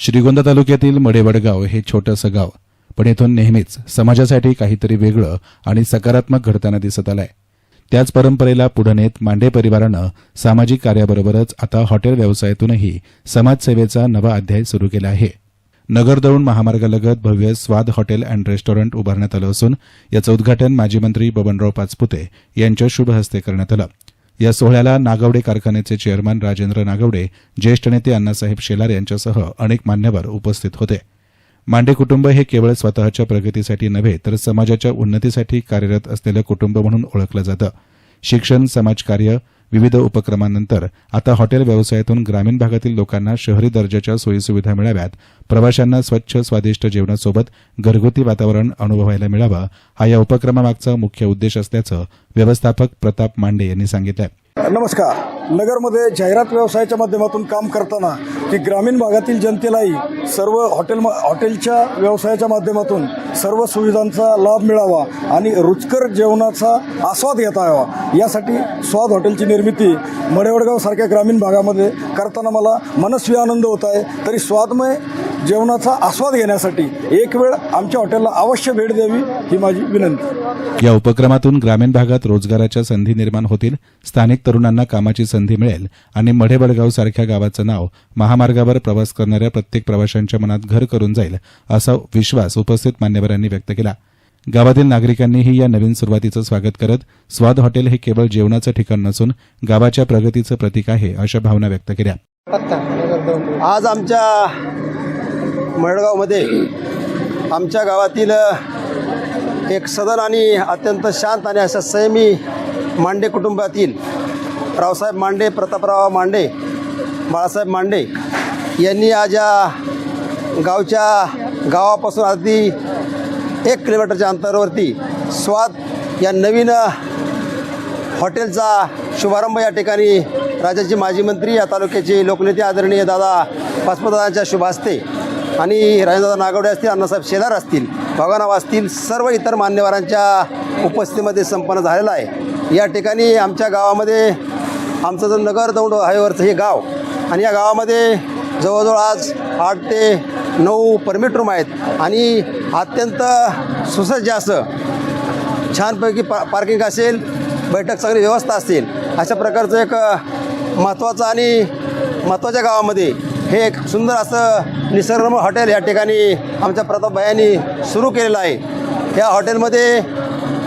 श्रीगोंदा तालुक्यातील मडेवडगाव हे छोटंसं गाव पण इथून नेहमीच समाजासाठी काहीतरी वेगळं आणि सकारात्मक घडताना दिसत आलंय. त्याच परंपरेला पुढे नेत मांडे परिवारानं सामाजिक कार्याबरोबरच आता हॉटेल व्यवसायातूनही समाजसेवेचा नवा अध्याय सुरू केला आहे. नगरदौंड महामार्गालगत भव्य स्वाद हॉटेल अँड रेस्टॉरंट उभारण्यात आलं असून याचं उद्घाटन माजी मंत्री बबनराव पाचपुते यांच्या शुभ हस्ते करण्यात आलं. या सोहळ्याला नागवडे कारखान्याचे चेअरमन राजेंद्र नागवडे ज्येष्ठ नेते अण्णासाहेब शेलार यांच्यासह अनेक मान्यवर उपस्थित होते. मांडे कुटुंब हे केवळ स्वतःच्या प्रगतीसाठी नव्हे तर समाजाच्या उन्नतीसाठी कार्यरत असलेलं कुटुंब म्हणून ओळखलं जातं. शिक्षण समाजकार्य विविध उपक्रमांनंतर आता हॉटेल व्यवसायातून ग्रामीण भागातील लोकांना शहरी दर्जाच्या सोयीसुविधा मिळाव्यात. प्रवाशांना स्वच्छ स्वादिष्ट जेवणासोबत घरगुती वातावरण अनुभवायला मिळावं. हा या उपक्रमामागचा मुख्य उद्देश असल्याचं व्यवस्थापक प्रताप मांडे यांनी सांगितलं. नमस्कार. नगरमध्ये जाहिरात व्यवसायाच्या माध्यमातून काम करताना की ग्रामीण भागातील जनतेलाही सर्व हॉटेल हॉटेलच्या व्यवसायाच्या माध्यमातून सर्व सुविधांचा लाभ मिळावा आणि रुचकर जेवणाचा आस्वाद घेता यावा. यासाठी स्वाद हॉटेलची निर्मिती मडेवडगाव सारख्या ग्रामीण भागामध्ये करताना मला मनस्वी आनंद होत आहे. तरी स्वादमय जेवणाचा आस्वाद घेण्यासाठी एक वेळ आमच्या हॉटेलला अवश्य भेट द्यावी ही माझी विनंती. या उपक्रमातून ग्रामीण भागात रोजगाराच्या संधी निर्माण होतील स्थानिक तरुणांना कामाची संधी मिळेल आणि मढेबडगाव सारख्या गावाचं नाव महामार्गावर प्रवास करणाऱ्या प्रत्येक प्रवाशांच्या मनात घर करून जाईल असा विश्वास उपस्थित मान्यवरांनी व्यक्त केला. गावातील नागरिकांनीही या नवीन सुरुवातीचं स्वागत करत स्वाद हॉटेल हे केवळ जेवणाचं ठिकाण नसून गावाच्या प्रगतीचं प्रतीक आहे अशा भावना व्यक्त केल्या. आज आमच्या मळगावमध्ये आमच्या गावातील एक सदन आणि अत्यंत शांत आणि अशा संयमी मांडे कुटुंबातील रावसाहेब मांडे प्रतापराव मांडे बाळासाहेब मांडे यांनी आज या गावच्या गावापासून अगदी एक किलोमीटरच्या अंतरावरती स्वाद या नवीन हॉटेलचा शुभारंभ या ठिकाणी राज्याचे माजी मंत्री या तालुक्याचे लोकनेते आदरणीय दादा पाचपदांच्या शुभ हस्ते आणि राजेंद्रदा नागवडे असतील अण्णासाहेब शेलार असतील भगवानाव असतील सर्व इतर मान्यवरांच्या उपस्थितीमध्ये संपन्न झालेला आहे. या ठिकाणी आमच्या गावामध्ये आमचं जर नगर दौंड हायवरचं हे गाव आणि या गावामध्ये जवळजवळ आज आठ ते नऊ परमिट रूम आहेत आणि अत्यंत सुसज्ज असं छानपैकी पा पार्किंग असेल बैठक चांगली व्यवस्था असेल अशा प्रकारचं एक महत्त्वाचं आणि महत्त्वाच्या गावामध्ये हे एक सुंदर असं निसर्गरम्य हॉटेल या ठिकाणी आमच्या प्रतापभायांनी सुरू केलेलं आहे. या हॉटेलमध्ये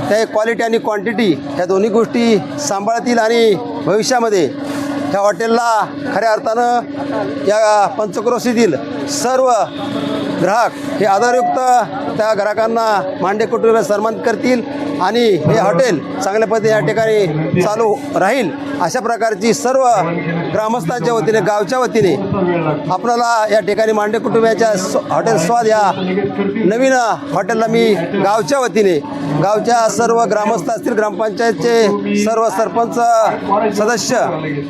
त्या क्वालिटी आणि क्वांटिटी ह्या दोन्ही गोष्टी सांभाळतील आणि भविष्यामध्ये ह्या हॉटेलला खऱ्या अर्थानं या पंचक्रोशीतील सर्व ग्राहक हे आधारयुक्त त्या ग्राहकांना मांडे कुटुंब सन्मान करतील आणि हे हॉटेल चांगल्या पद्धतीने या ठिकाणी चालू राहील. अशा प्रकारची सर्व ग्रामस्थांच्या वतीने गावच्या वतीने आपल्याला या ठिकाणी मांडे कुटुंबाच्या स्व- हॉटेल स्वाद या नवीन हॉटेलला मी गावच्या वतीने गावच्या सर्व ग्रामस्थ असतील ग्रामपंचायतचे सर्व सरपंच सदस्य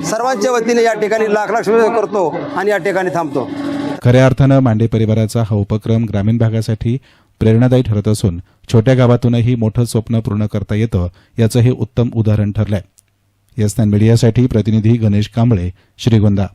सर्वांच्या वतीने या ठिकाणी लाख लाख शुभेच्छा करतो आणि या ठिकाणी थांबतो. खऱ्या अर्थानं मांडे परिवाराचा हा उपक्रम ग्रामीण भागासाठी प्रेरणादायी ठरत असून छोट्या गावातूनही मोठं स्वप्न पूर्ण करता येतं याचं हे उत्तम उदाहरण ठरलंय. यस्तान मीडियासाठी प्रतिनिधी गणेश कांबळे श्रीगोंदा.